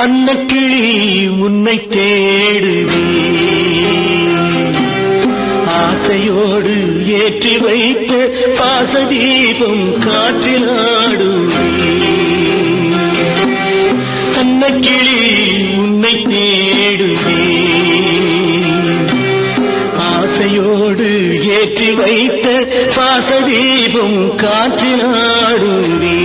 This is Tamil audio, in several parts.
அன்னக்கிளி உன்னை தேடுவே ஆசையோடு ஏற்றி வைத்த பாசதீபம் காற்றிலாடுவே கிளி உன்னை தேடுவே ஆசையோடு ஏற்றி வைத்த பாசதீபம் காற்றிலாடுவே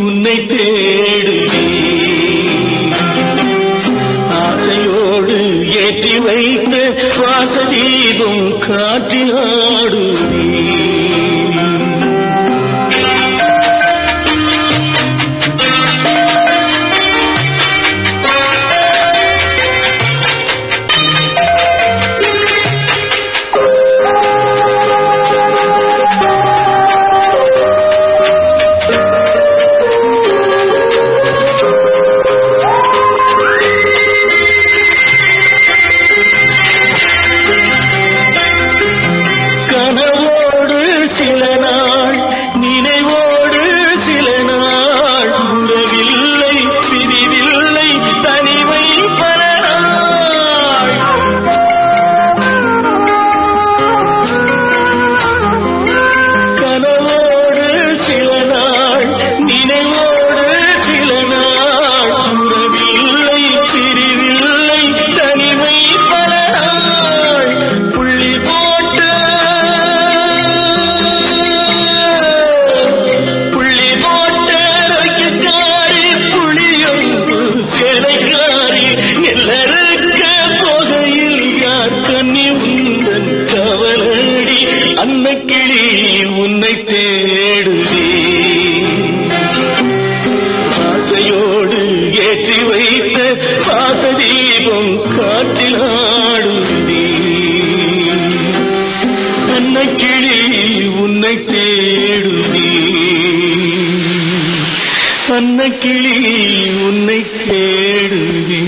உன்னை தேடுவே ஆசையோடு ஏற்றி வைத்த வாசதீபம் காற்றினாடுவே சின்ன கிளி உன்னை தேடுவே ஆசையோடு ஏற்றி வைத்த வாசதீபம் காற்றிலாடுவே சின்ன கிளி உன்னை தேடுவே அன்ன கிளி உன்னை தேடுவே